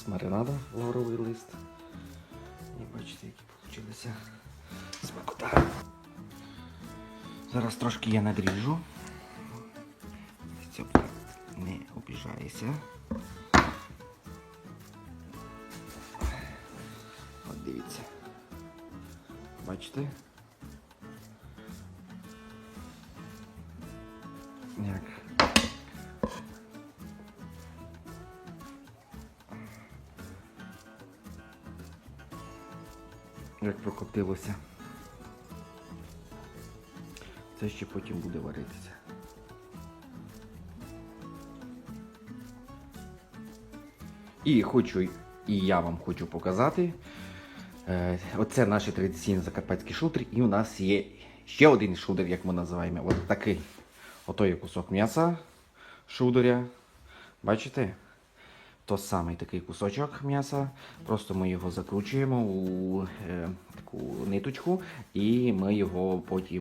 нас маринада, лавровий лист. І бачите, які получилися смакота. Зараз трошки я надріжу. Щоб не обіжається. От дивіться. Бачите? Як? Як прокотилося. Це ще потім буде варитися. І хочу, і я вам хочу показати. Е, оце наші традиційні закарпатські шутри. І у нас є ще один шудер, як ми називаємо. От такий. Ото є кусок м'яса шударя. Бачите? То самий такий кусочок м'яса. Просто ми його закручуємо у е, таку ниточку, і ми його потім.